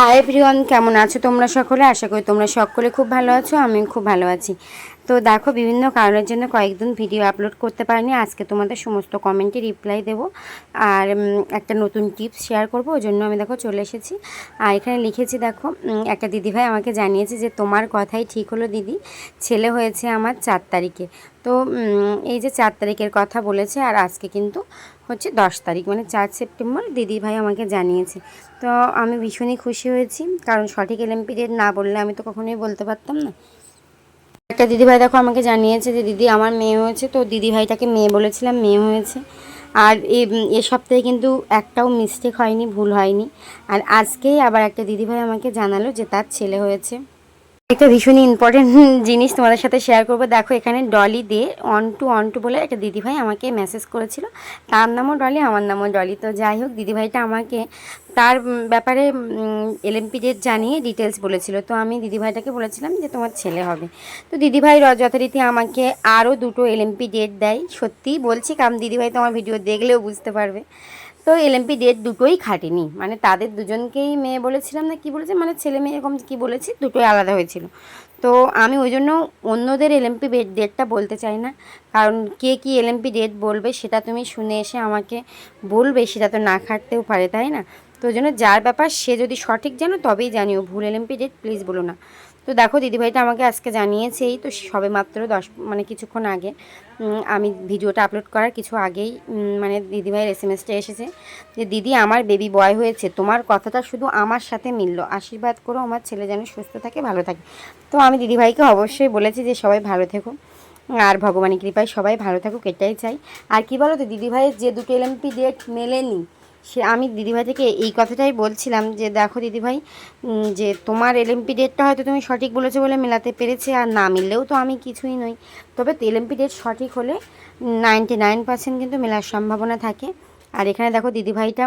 High প্রিয়ন কেমন আছো তোমরা সকলে? আশা করি তোমরা সকলে খুব ভালো আছো আমি খুব ভালো আছি। তো দেখো, বিভিন্ন কারণের জন্য কয়েকদিন ভিডিও আপলোড করতে পারিনি, আজকে তোমাদের সমস্ত কমেন্টে রিপ্লাই দেবো। আর একটা নতুন টিপস শেয়ার করব, ওই জন্য আমি দেখো চলে এসেছি। আর এখানে লিখেছি দেখো একটা দিদিভাই আমাকে জানিয়েছে যে তোমার কথাই ঠিক হলো দিদি, ছেলে হয়েছে আমার চার তারিখে। তো এই যে চার তারিখের কথা বলেছে, আর আজকে কিন্তু হচ্ছে দশ তারিখ মানে চার সেপ্টেম্বর দিদিভাই আমাকে জানিয়েছে। তো আমি ভীষণই খুশি হয়েছি, কারণ সঠিক এলএমপি ডেট না বললে আমি তো কখনোই বলতে পারতাম না। একটা দিদিভাই দেখো আমাকে জানিয়েছে যে দিদি আমার মেয়ে হয়েছে, তো দিদিভাইটাকে মেয়ে বলেছিলাম, মেয়ে হয়েছে। আর এ সপ্তাহে কিন্তু একটাও মিস্টেক হয়নি, ভুল হয়নি। আর আজকেই আবার একটা দিদিভাই আমাকে জানালো যে তার ছেলে হয়েছে। একটা ভীষণই ইম্পর্টেন্ট জিনিস তোমাদের সাথে শেয়ার করব। দেখো, এখানে ডলি দে অন টু অন টু বলে একটা দিদিভাই আমাকে মেসেজ করেছিল। তার নামও ডলি, আমার নামও ডলি। তো যাই হোক, দিদিভাইটা আমাকে তার ব্যাপারে এলএমপি ডেট জানিয়ে ডিটেলস বলেছিল। তো আমি দিদিভাইটাকে বলেছিলাম যে, তোমার ছেলে হবে। তো দিদিভাই যথারীতি আমাকে আরও দুটো এলএমপি ডেট দেয়। সত্যিই বলছি, কারণ দিদিভাই তো আমার ভিডিও দেখলেও বুঝতে পারবে। তো এলএমপি ডেট দুটোই খাটেনি। মানে তাদের দুজনকেই মেয়ে বলেছিলাম না, কি বলেছে? মানে ছেলে মেয়ে এরকম কি বলেছি? দুটোই আলাদা হয়েছিল। তো আমি ওই জন্য অন্যদের এলএমপি ডেটটা বলতে চাই না। কারণ কে কি এলএমপি ডেট বলবে, সেটা তুমি শুনে এসে আমাকে বলবে, সেটা তো না খাটতেও পারে, তাই না? তো ওই জন্য যার ব্যাপার সে যদি সঠিক জানো, তবেই জানিও। ভুল এলএমপি ডেট প্লিজ বলো না। তো দেখো, দিদিভাইটা আমাকে আজকে জানিয়েছেই তো সবে মাত্র দশ মানে কিছুক্ষণ আগে আমি ভিডিওটা আপলোড করার কিছু আগেই মানে দিদিভাইয়ের এস এম এসটা এসেছে যে, দিদি, আমার বেবি বয় হয়েছে, তোমার কথাটা শুধু আমার সাথে মিললো। আশীর্বাদ করো, আমার ছেলে যেন সুস্থ থাকে, ভালো থাকে। তো আমি দিদিভাইকে অবশ্যই বলেছি যে, সবাই ভালো থেকো, আর ভগবানের কৃপায় সবাই ভালো থাকুক, এটাই চাই। আর কি বলো তো, দিদিভাইয়ের যে দুটো এলএমপি ডেট মেলেনি সে আমি দিদিভাই থেকে এই কথাটাই বলছিলাম যে, দেখো দিদিভাই যে তোমার এলএমপি ডেটটা হয়তো তুমি সঠিক বলেছ বলে মেলাতে পেরেছে আর না মিললেও তো আমি কিছুই নই। তবে এলএমপি ডেট সঠিক হলে নাইনটি নাইন পার্সেন্ট কিন্তু মেলার সম্ভাবনা থাকে। আর এখানে দেখো দিদিভাইটা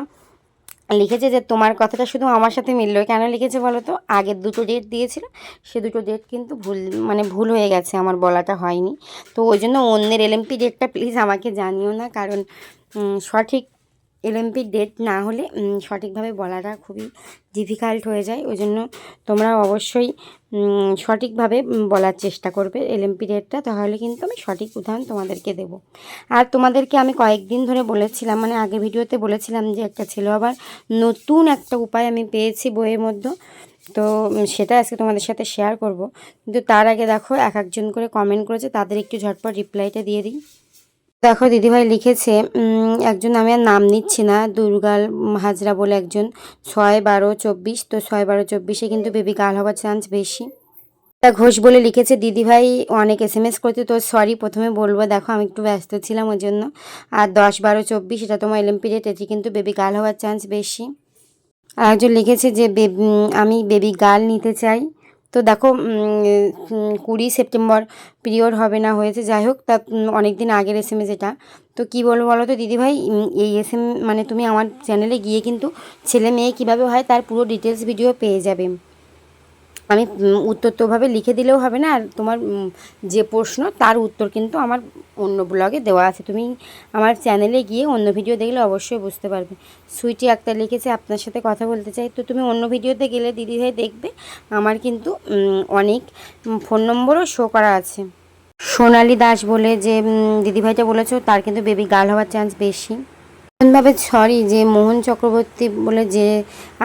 লিখেছে যে, তোমার কথাটা শুধু আমার সাথে মিললো। কেন লিখেছে বলো তো? আগের দুটো ডেট দিয়েছিল, সে দুটো ডেট কিন্তু ভুল মানে ভুল হয়ে গেছে, আমার বলাটা হয়নি। তো ওই জন্য অন্যের এলএমপি ডেটটা প্লিজ আমাকে জানিও না, কারণ সঠিক এলএমপি ডেট না হলে সঠিকভাবে বলাটা খুবই ডিফিকাল্ট হয়ে যায়। ওই জন্য তোমরা অবশ্যই সঠিকভাবে বলার চেষ্টা করবে এলএমপি ডেটটা তাহলে কিন্তু আমি সঠিক উদাহরণ তোমাদেরকে দেব। আর তোমাদেরকে আমি কয়েকদিন ধরে বলেছিলাম মানে আগে ভিডিওতে বলেছিলাম যে একটা ছিল আবার নতুন একটা উপায় আমি পেয়েছি বইয়ের মধ্যে। তো সেটা আজকে তোমাদের সাথে শেয়ার করব। কিন্তু তার আগে দেখো, এক একজন করে কমেন্ট করেছে, তাদের একটু ঝটপট রিপ্লাইটা দিয়ে দিই। দেখো, দিদিভাই লিখেছে একজন আমি আর নাম নিচ্ছি না, দুর্গাল হাজরা বলে একজন, ছয় বারো চব্বিশ। তো ছয় বারো চব্বিশে কিন্তু বেবি গার্ল হওয়ার চান্স বেশি। তা ঘোষ বলে লিখেছে, দিদিভাই অনেক এস এম এস করতে তো সরি প্রথমে বলব, দেখো, আমি একটু ব্যস্ত ছিলাম ওই জন্য। আর দশ বারো চব্বিশ, এটা তোমার এলএমপি পিরিয়ড এটি কিন্তু বেবি গার্ল হওয়ার চান্স বেশি। আর একজন লিখেছে যে, বেব- আমি বেবি গার্ল নিতে চাই। তো দেখো কুড়ি সেপ্টেম্বর পিরিয়ড হবে না হয়েছে, যাই হোক, তা অনেক দিন আগের এস এম এস এটা। তো কী বলব বলো তো দিদিভাই এই এস এম মানে তুমি আমার চ্যানেলে গিয়ে কিন্তু ছেলে মেয়ে কীভাবে হয় তার পুরো ডিটেলস ভিডিও পেয়ে যাবে। আমি উত্তর তো ওভাবে লিখে দিলেও হবে না। আর তোমার যে প্রশ্ন, তার উত্তর কিন্তু আমার অন্য ব্লগে দেওয়া আছে। তুমি আমার চ্যানেলে গিয়ে অন্য ভিডিও দেখলে অবশ্যই বুঝতে পারবে। সুইটি আক্তার লিখেছে, আপনার সাথে কথা বলতে চাই। তো তুমি অন্য ভিডিওতে গেলে দিদিভাই দেখবে, আমার কিন্তু অনেক ফোন নম্বরও শো করা আছে। সোনালি দাস বলে যে দিদিভাইটা বলেছ, তার কিন্তু বেবি গার্ল হওয়ার চান্স বেশি। এমনভাবে সরি যে মোহন চক্রবর্তী বলে যে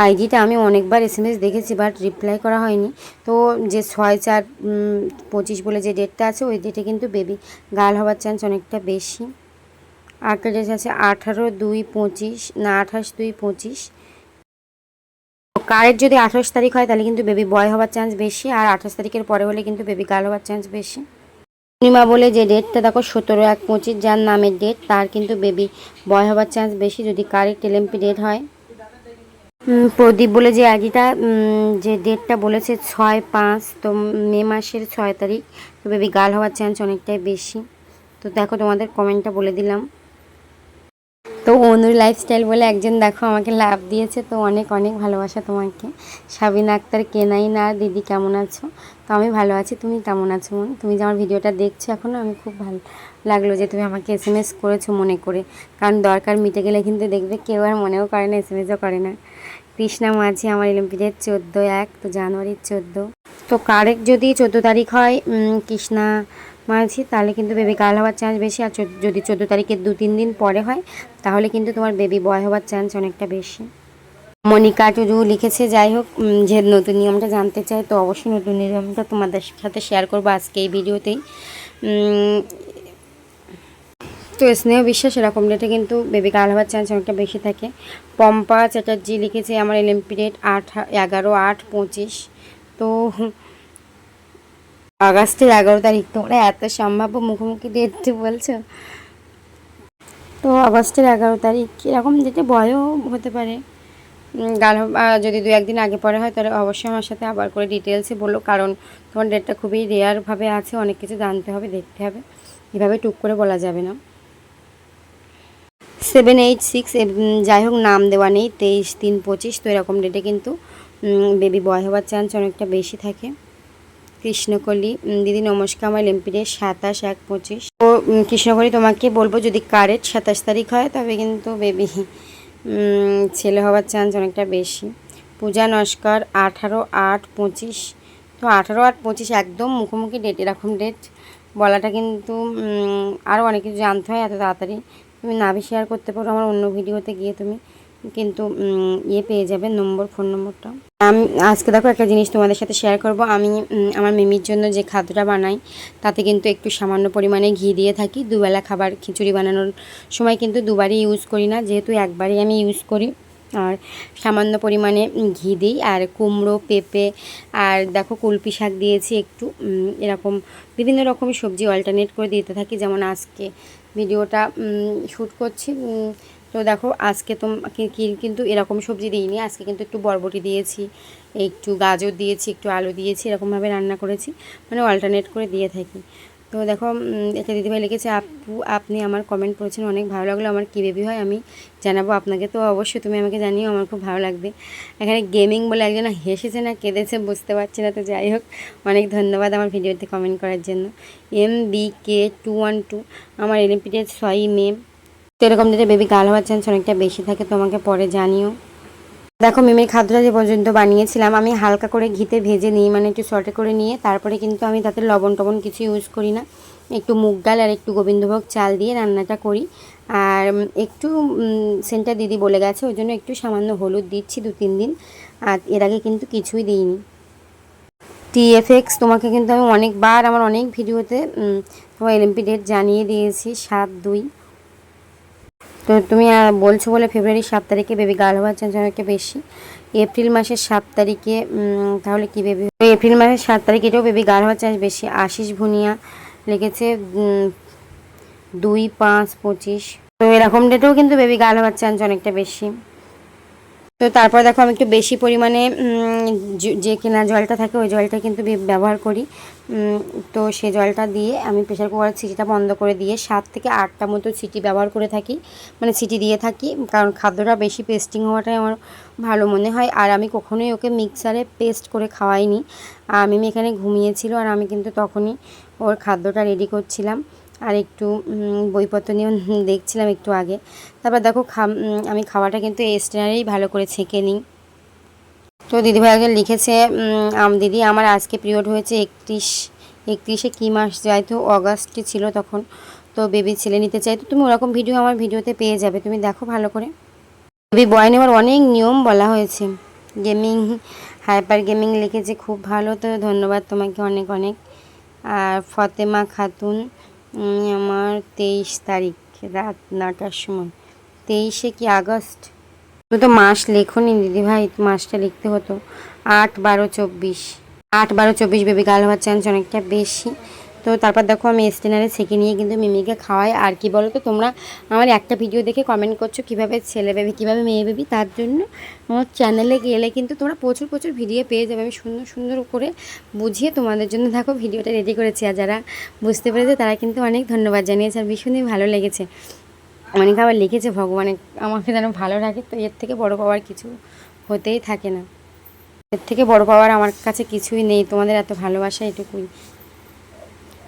আইডিটা আমি অনেকবার এস দেখেছি বাট রিপ্লাই করা হয়নি। তো যে ছয় চার পঁচিশ বলে যে ডেটটা আছে, ওই ডেটে কিন্তু বেবি গার্ল হওয়ার চান্স অনেকটা বেশি। আরেকটা ডেট আছে? আঠারো দুই পঁচিশ, না আঠাশ দুই পঁচিশ। কারের যদি আঠাশ তারিখ হয় তাহলে কিন্তু বেবি বয় হওয়ার চান্স বেশি, আর আঠাশ তারিখের পরে হলে কিন্তু বেবি গার্ল হওয়ার চান্স বেশি। পূর্ণিমা বলে যে ডেটটা দেখো সতেরো এক পঁচিশ, যার নামের ডেট, তার কিন্তু বেবি বয় হবার চান্স বেশি যদি কারেক্ট এলএমপি ডেট হয়। প্রদীপ বলে যে আগিটা যে ডেটটা বলেছে ছয় পাঁচ, তো মে মাসের ছয় তারিখ, তো বেবি গাল হওয়ার চান্স অনেকটাই বেশি। তো দেখো তোমাদের কমেন্টটা বলে দিলাম। তো অনুর লাইফস্টাইল বলে একজন দেখো আমাকে লাভ দিয়েছে, তো অনেক অনেক ভালোবাসা তোমাকে। সাবিনা আক্তার কেনাই না দিদি কেমন আছো? তো আমি ভালো আছি, তুমি কেমন আছো মন? তুমি যে আমার ভিডিওটা দেখছ এখনও আমি খুব ভালো লাগল যে তুমি আমাকে এস এম এস করেছ মনে করে। কারণ দরকার মিটে গেলে কিন্তু দেখবে কেউ আর মনেও করে না এস এম এসও করে না। কৃষ্ণা মাঝি, আমার এলিম্পিডের চোদ্দ এক, তো জানুয়ারির চোদ্দ। তো কারেক্ট যদি চোদ্দ তারিখ হয় কৃষ্ণা মাঝি তাহলে কিন্তু বেবি গার্ল হওয়ার চান্স বেশি। আর যদি চোদ্দ তারিখের দু, তিন দিন পরে হয়, তাহলে কিন্তু তোমার বেবি বয় হওয়ার চান্স অনেকটা বেশি। মনিকা টুডু লিখেছে, যাই হোক যে নতুন নিয়মটা জানতে চাই তো অবশ্যই নতুন নিয়মটা তোমাদের সাথে শেয়ার করব আজকে এই ভিডিওতেই। তো স্নেহ বিশ্বাস, এরকম ডেটে কিন্তু বেবি গার্ল হওয়ার চান্স অনেকটা বেশি থাকে। পম্পা চ্যাটার্জি লিখেছে, আমার এলএমপি ডেট আট এগারো আট পঁচিশ। তো আগস্টের এগারো তারিখ, তোমরা এত সম্ভাব্য মুখোমুখি ডেট বলছো। তো আগস্টের এগারো তারিখ, এরকম ডেটে বয়ও হতে পারে। গাল যদি দু একদিন আগে পরে হয়, তাহলে অবশ্যই আমার সাথে আবার করে ডিটেলসে বলল কারণ তোমার ডেটটা খুবই রেয়ারভাবে আছে, অনেক কিছু জানতে হবে, দেখতে হবে। এভাবে টুক করে বলা যাবে না। সেভেন এইট সিক্স যাই হোক, নাম দেওয়া নেই, তেইশ তিন পঁচিশ, তো এরকম ডেটে কিন্তু বেবি বয় হওয়ার চান্স অনেকটা বেশি থাকে। কৃষ্ণকলি দিদি নমস্কার, আমার এমপিডে সাতাশ এক পঁচিশ। ও কৃষ্ণকলি তোমাকে বলব, যদি কারেক্ট সাতাশ তারিখ হয়, তবে কিন্তু বেবি ছেলে হওয়ার চান্স অনেকটা বেশি। পূজা নস্কর আঠারো আট পঁচিশ। তো আঠারো আট পঁচিশ একদম মুখোমুখি ডেট এরকম ডেট বলাটা কিন্তু আরও অনেক কিছু জানতে হয়, এত তাড়াতাড়ি। তুমি না নাভি শেয়ার করতে পারো, আমার অন্য ভিডিওতে গিয়ে তুমি। কিন্তু ইয়ে পেয়ে যাবে নম্বর, ফোন নম্বরটা। আমি, আজকে দেখো একটা জিনিস তোমাদের সাথে শেয়ার করব। আমি আমার মিমির জন্য যে খাদ্যটা বানাই, তাতে কিন্তু একটু সামান্য পরিমাণে ঘি দিয়ে থাকি। দুবেলা খাবার খিচুড়ি বানানোর সময় কিন্তু দুবারই ইউজ করি না, যেহেতু একবারই আমি ইউজ করি। আর সামান্য পরিমাণে ঘি দিই। আর কুমড়ো, পেঁপে, আর দেখো কুলপি শাক দিয়েছি একটু। এরকম বিভিন্ন রকমের সবজি অল্টারনেট করে দিতে থাকি। যেমন আজকে ভিডিওটা শ্যুট করছি। তো দেখো, আজকে তো কিন্তু এরকম সবজি দিইনি। আজকে কিন্তু একটু বরবটি দিয়েছি, একটু গাজর দিয়েছি, একটু আলু দিয়েছি, এরকমভাবে রান্না করেছি মানে অল্টারনেট করে দিয়ে থাকি। তো দেখো একটা দিদিভাই লিখেছে, আপু, আপনি আমার কমেন্ট করেছেন, অনেক ভালো লাগল। আমার কী বেবি হয় আমি জানাব আপনাকে। তো অবশ্যই তুমি আমাকে জানিও, আমার খুব ভালো লাগবে। এখানে গেমিং বলে একজন হেসেছে না, কেঁদেছে, বুঝতে পারছি না, তো যাই হোক, অনেক ধন্যবাদ আমার ভিডিওতে কমেন্ট করার জন্য। M B K two one two আমার এলিম্পিটেড ছয়ই মে। তো এরকম যদি বেবি গাল হওয়ার চান্স অনেকটা বেশি থাকে তোমাকে পরে জানিও। দেখো, মিমির খাদ্যটা যে পর্যন্ত বানিয়েছিলাম, আমি হালকা করে ঘিতে ভেজে নিই মানে একটু শর্টে করে নিয়ে, তারপরে কিন্তু আমি তাতে লবণ টবণ কিছু ইউজ করি না। একটু মুগ ডাল আর একটু গোবিন্দভোগ চাল দিয়ে রান্নাটা করি। আর একটু সেন্টার দিদি বলে গেছে, ওই জন্য একটু সামান্য হলুদ দিচ্ছি দু তিন দিন, আর এর আগে কিন্তু কিছুই দিইনি। টিএফএক্স তোমাকে কিন্তু আমি অনেকবার, আমার অনেক ভিডিওতে তোমার এলএমপি ডেট জানিয়ে দিয়েছি, সাত দুই। তো তুমি বলছো বলে ফেব্রুয়ারির সাত তারিখে বেবি গার্ল হওয়ার চান্স অনেকটা বেশি। এপ্রিল মাসের সাত তারিখে তাহলে কি বেবি এপ্রিল মাসের সাত তারিখে এটাও বেবি গার্ল হওয়ার চান্স বেশি। আশিস ভুনিয়া লিখেছে দুই পাঁচ পঁচিশ। তো এরকম ডেটেও কিন্তু বেবি গার্ল হওয়ার চান্স অনেকটা বেশি। তো তারপর দেখো আমি একটু বেশি পরিমাণে যে কেনা জলটা থাকে ওই জলটা কিন্তু ব্যবহার করি। তো সে জলটা দিয়ে আমি প্রেশার কুকারের সিটিটা বন্ধ করে দিয়ে সাত থেকে আটটা মতো সিটি ব্যবহার করে থাকি। মানে সিটি দিয়ে থাকি, কারণ খাদ্যটা বেশি পেস্টিং হওয়াটাই আমার ভালো মনে হয়। আর আমি কখনোই ওকে মিক্সারে পেস্ট করে খাওয়াইনি। আর মিমি এখানে ঘুমিয়েছিল আর আমি কিন্তু তখনই ওর খাদ্যটা রেডি করছিলাম। আর একটু বইপত্র নিয়েও দেখছিলাম একটু আগে। তারপর দেখো আমি খাওয়াটা কিন্তু স্টেনারেই ভালো করে ছেঁকে নিই। তো দিদিভাই আগে লিখেছে দিদি, আমার আজকে পিরিয়ড হয়েছে একত্রিশ, একত্রিশে কী মাস যায় তো অগাস্টে ছিল তখন। তো বেবি ছেলে নিতে চাই তো তুমি ওরকম ভিডিও আমার ভিডিওতে পেয়ে যাবে, তুমি দেখো ভালো করে। বেবি বয় নেওয়ার অনেক নিয়ম বলা হয়েছে। গেমিং, হাইপার গেমিং লিখেছে, খুব ভালো তো, ধন্যবাদ তোমাকে অনেক অনেক। আর ফতেমা খাতুন আমার তেইশ তারিখ, রাত নটার সময়। তেইশে কি আগস্ট? তুমি তো মাস লেখনি দিদিভাই, মাসটা লিখতে হতো। আট বারো চব্বিশ। আট বারো চব্বিশ বেবি গাল হওয়ার চান্স অনেকটা বেশি। তো তারপর দেখো আমি স্টেনারে ছেঁকে নিয়ে কিন্তু মিমিকে খাওয়াই। আর কি বলো তো, তোমরা আমার একটা ভিডিও দেখে কমেন্ট করছ কীভাবে ছেলে বেবি কীভাবে মেয়ে বেবি তার জন্য আমার চ্যানেলে গেলে কিন্তু তোমরা প্রচুর প্রচুর ভিডিও পেয়ে যাবে। আমি সুন্দর সুন্দর করে বুঝিয়ে তোমাদের জন্য দেখো ভিডিওটা রেডি করেছি। আর যারা বুঝতে পেরেছে তারা কিন্তু অনেক ধন্যবাদ জানিয়েছে আর ভীষণই ভালো লেগেছে। অনেকে আবার লিখেছে, ভগবানে, আমাকে যেন ভালো রাখে। তো এর থেকে বড় পাওয়ার কিছু হতেই থাকে না। এর থেকে বড় পাওয়ার আমার কাছে কিছুই নেই। তোমাদের এত ভালোবাসা এটুকুই।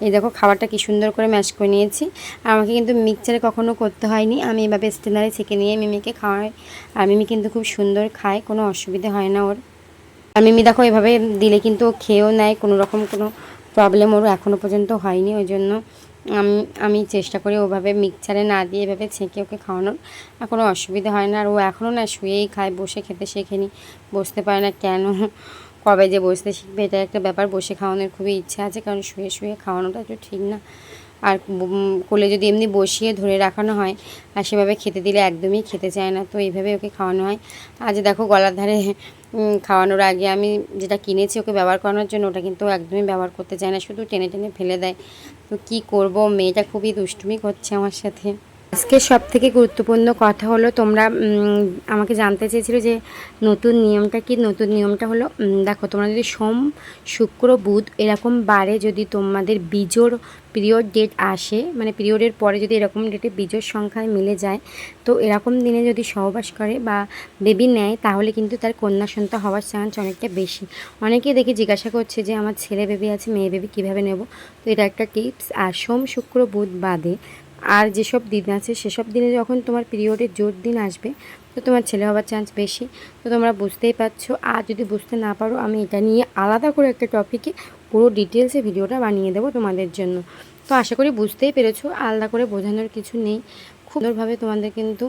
এই দেখো, খাবারটা কি সুন্দর করে ম্যাশ করে নিয়েছি। আর আমাকে কিন্তু মিক্সচারে কখনো করতে হয়নি। আমি এভাবে স্টেনারে ছেঁকে নিয়ে মিমিকে খাওয়াই। আর মিমি কিন্তু খুব সুন্দর খায়, কোনো অসুবিধা হয় না ওর। আর মিমি দেখো, এভাবে দিলে কিন্তু ও খেয়েও নেয়, কোনো রকম কোনো প্রবলেম ওর এখনও পর্যন্ত হয়নি ওই জন্য। আমি আমি চেষ্টা করি ওভাবে মিক্সচারে না দিয়ে এভাবে ছেঁকে ওকে খাওয়ানোর। আর কোনো অসুবিধা হয় না। আর ও এখনও না শুয়েই খায়, বসে খেতে শেখেনি। বসতে পারে না কেন? কবে যে বসতে শিখবে, এটা একটা ব্যাপার। বসে খাওয়ানোর খুবই ইচ্ছা আছে, কারণ শুয়ে শুয়ে খাওয়ানোটা একটু ঠিক না। আর কোলে যদি এমনি বসিয়ে ধরে রাখানো হয়, আর সেভাবে খেতে দিলে একদমই খেতে চায় না, তো এইভাবে ওকে খাওয়ানো হয়। আজ দেখো গলার ধারে খাওয়ানোর আগে আমি যেটা কিনেছি ওকে ব্যবহার করানোর জন্য, ওটা কিন্তু একদমই ব্যবহার করতে চায় না, শুধু টেনে টেনে ফেলে দেয়। তো কি করব? মেয়েটা খুবই দুষ্টুমি করছে আমার সাথে। আজকে সব থেকে গুরুত্বপূর্ণ কথা হলো তোমরা আমাকে জানতে চেয়েছিল যে নতুন নিয়মটা কি? নতুন নিয়মটা হলো দেখো তোমরা যদি সোম, শুক্র, বুধ এরকম বারে যদি তোমাদের বীজোর পিরিয়ড ডেট আসে মানে পিরিয়ডের পরে যদি এরকম ডেটে বীজোর সংখ্যায় মিলে যায়, তো এরকম দিনে যদি সহবাস করে বা বেবি নেয়, তাহলে কিন্তু তার কন্যা সন্তান হওয়ার চান্স অনেকটা বেশি। অনেকেই দেখে জিজ্ঞাসা করছে যে, আমার ছেলে বেবি আছে, মেয়ে বেবি কীভাবে নেব? তো এটা একটা টিপস। আর সোম, শুক্র, বুধ বাদে আর যেসব দিন আছে, সেসব দিনে যখন তোমার পিরিয়ডের জোর দিন আসবে, তো তোমার ছেলে হওয়ার চান্স বেশি। তো তোমরা বুঝতেই পারছ। আর যদি বুঝতে না পারো, আমি এটা নিয়ে আলাদা করে একটা টপিকে পুরো ডিটেলসে ভিডিওটা বানিয়ে দেবো তোমাদের জন্য। তো আশা করি বুঝতেই পেরেছ, আলাদা করে বোঝানোর কিছু নেই। খুব সুন্দরভাবে তোমাদের কিন্তু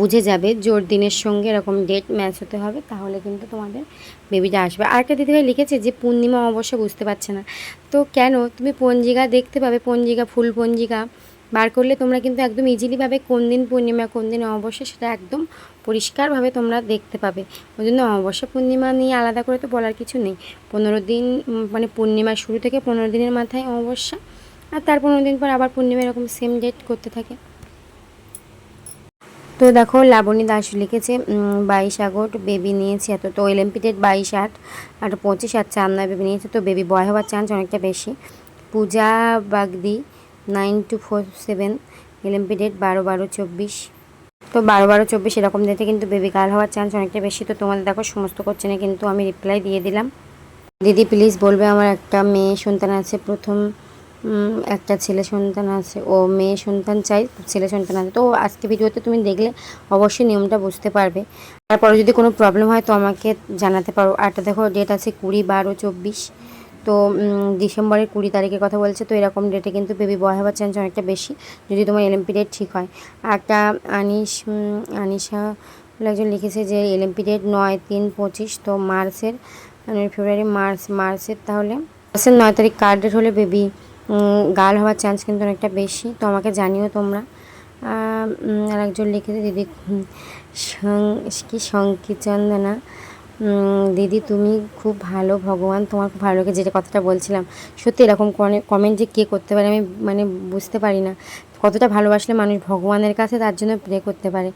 বুঝে যাবে, জোর দিনের সঙ্গে এরকম ডেট ম্যাচ হতে হবে, তাহলে কিন্তু তোমাদের বেবিটা আসবে। আরেকটা দিদিভাই লিখেছে যে, পূর্ণিমা অবশ্য বুঝতে পারছে না। তো কেন? তুমি পঞ্জিকা দেখতে পাবে, পঞ্জিকা, ফুল পঞ্জিকা। বার করলে তোমরা কিন্তু একদম ইজিলিভাবে কোন দিন পূর্ণিমা কোন দিন অমাবস্যা সেটা একদম পরিষ্কারভাবে তোমরা দেখতে পাবে। ওই জন্য অমাবস্যা, পূর্ণিমা নিয়ে আলাদা করে তো বলার কিছু নেই। পনেরো দিন মানে পূর্ণিমার শুরু থেকে পনেরো দিনের মাথায় অমাবস্যা, আর তার পনেরো দিন পর আবার পূর্ণিমা এরকম সেম ডেট করতে থাকে। তো দেখো, লাবণী দাস লিখেছে বাইশ আগস্ট বেবি নিয়েছে এত, তো এলএমপিটেড বাইশ আট, আর পঁচিশ আর চার বেবি নিয়েছে, তো বেবি বয় হওয়ার চান্স অনেকটা বেশি। Puja Bagdi nine two four seven LMP date বারো বারো চব্বিশ। তো বারো বারো চব্বিশ এরকম ডেটে কিন্তু বেবি গার্ল হওয়ার চান্স অনেকটা বেশি। তো তোমাদের দেখো সমস্ত কোশ্চেনে কিন্তু আমি রিপ্লাই দিয়ে দিলাম। দিদি প্লিজ বলবে আমার একটা মেয়ে সন্তান আছে, প্রথম একটা ছেলে সন্তান আছে, ও মেয়ে সন্তান চাই, ছেলে সন্তান আছে। তো আজকে ভিডিওতে তুমি দেখলে অবশ্যই নিয়মটা বুঝতে পারবে। তারপরে যদি কোনো প্রবলেম হয় তো আমাকে জানাতে পারো। আরটা দেখো ডেট আছে কুড়ি বারো চব্বিশ। তো ডিসেম্বরের কুড়ি তারিখের কথা বলছে, তো এরকম ডেটে কিন্তু বেবি বয় হওয়ার চান্স অনেকটা বেশি, যদি তোমার এলএমপি ডেট ঠিক হয়। একটা আনিস আনিশা একজন লিখেছে যে এলএমপি ডেট নয় তিন পঁচিশ, তো মার্চের ফেব্রুয়ারি, মার্চ, মার্চের তাহলে, মার্চের নয় তারিখ কার ডেট হলে বেবি গার্ল হওয়ার চান্স কিন্তু অনেকটা বেশি, তো আমাকে জানিও তোমরা। আর একজন লিখেছে, দিদি কি সংকিচন্দনা দিদি, তুমি খুব ভালো ভগবান, তোমার খুব ভালো লাগে যেটা কথাটা বলছিলাম। সত্যি এরকম কমেন্ট যে কে করতে পারে, আমি মানে বুঝতে পারি না। কতটা ভালোবাসলে মানুষ ভগবানের কাছে তার জন্য প্রে করতে পারে।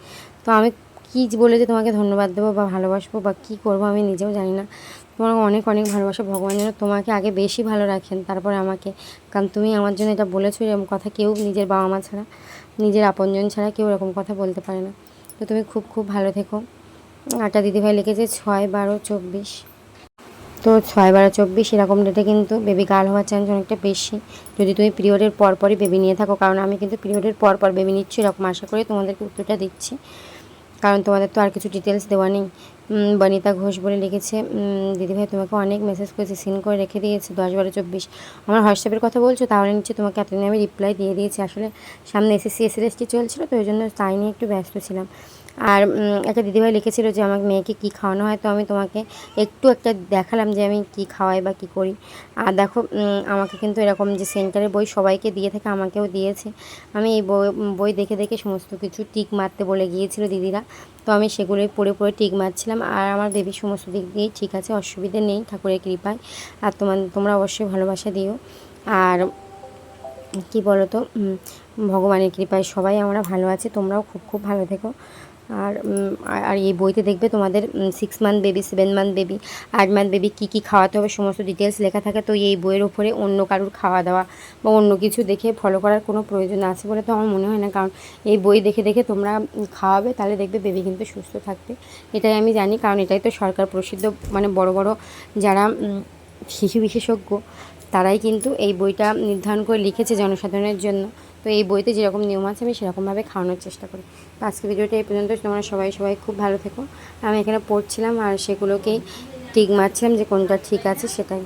তো আমি কী বলে যে তোমাকে ধন্যবাদ দেবো বা ভালোবাসবো বা কী করব, আমি নিজেও জানি না। তোমার অনেক অনেক ভালোবাসা ভগবান যেন তোমাকে আগে বেশি ভালো রাখেন, তারপর আমাকে। কারণ তুমি আমার জন্য এটা বলেছ, এরকম কথা কেউ নিজের বাবা মা ছাড়া, নিজের আপনজন ছাড়া কেউ এরকম কথা বলতে পারে না। তো তুমি খুব খুব ভালো থেকো। আটা দিদিভাই লিখেছে ছয় বারো চব্বিশ। তো ছয় বারো চব্বিশ, এরকম ডেটে কিন্তু বেবি গার্ল হওয়ার চান্স অনেকটা বেশি। যদি তুমি পিরিয়ডের পর পরই বেবি নিয়ে থাকো, কারণ আমি কিন্তু পিরিয়ডের পর পর বেবি নিচ্ছি, এরকম আশা করে তোমাদেরকে উত্তরটা দিচ্ছি। কারণ তোমাদের তো আর কিছু ডিটেলস দেওয়া নেই। বনিতা ঘোষ বলে লিখেছে দিদিভাই তোমাকে অনেক মেসেজ করেছি সিন করে রেখে দিয়েছে, দশ বারো চব্বিশ। আমার হোয়াটসঅ্যাপের কথা বলছো, তাহলে নিচ্ছে তোমাকে এতদিন আমি রিপ্লাই দিয়ে দিয়েছি। আসলে সামনে এসএসসি এসএলএসটি চলছিল, তো ওই জন্য তাই নিয়ে একটু ব্যস্ত ছিলাম। আর একটা দিদিভাই লিখেছিল যে আমার মেয়েকে কী খাওয়ানো হয়, তো আমি তোমাকে একটু একটা দেখালাম যে আমি কী খাওয়াই বা কী করি। আর দেখো আমাকে কিন্তু এরকম যে সেন্টারের বই সবাইকে দিয়ে থাকে, আমাকেও দিয়েছে। আমি এই বই বই দেখে দেখে সমস্ত কিছু টিক মারতে বলে গিয়েছিল দিদিরা। তো আমি সেগুলোই পড়ে পড়ে টিক মারছিলাম। আর আমার বেবি সমস্ত দিক দিয়েই ঠিক আছে, অসুবিধে নেই, ঠাকুরের কৃপায়। আর তোমার, তোমরা অবশ্যই ভালোবাসা দিও। আর কি বলো তো ভগবানের কৃপায় সবাই আমরা ভালো আছি, তোমরাও খুব খুব ভালো থেকো। আর আর- এই বইতে দেখবে তোমাদের six month baby seven month baby আট মান্থ বেবি কী কী খাওয়াতে হবে সমস্ত ডিটেলস লেখা থাকে। তো এই বইয়ের ওপরে অন্য কারুর খাওয়া দাওয়া বা অন্য কিছু দেখে ফলো করার কোনো প্রয়োজন আছে বলে তো আমার মনে হয় না। কারণ এই বই দেখে দেখে তোমরা খাওয়াবে, তাহলে দেখবে বেবি কিন্তু সুস্থ থাকবে। এটাই আমি জানি, কারণ এটাই তো সরকার প্রসিদ্ধ মানে বড় বড় যারা শিশু বিশেষজ্ঞ, তারাই কিন্তু এই বইটা নির্ধারণ করে লিখেছে জনসাধারণের জন্য। তো এই বইতে যেরকম নিয়ম আছে, আমি সেরকমভাবে খাওয়ানোর চেষ্টা করি। তো আজকে ভিডিওটা এই পর্যন্ত তোমরা সবাই সবাই খুব ভালো থেকো। আমি এখানে পড়ছিলাম আর সেগুলোকেই ঠিক মারছিলাম যে কোনটা ঠিক আছে সেটাই।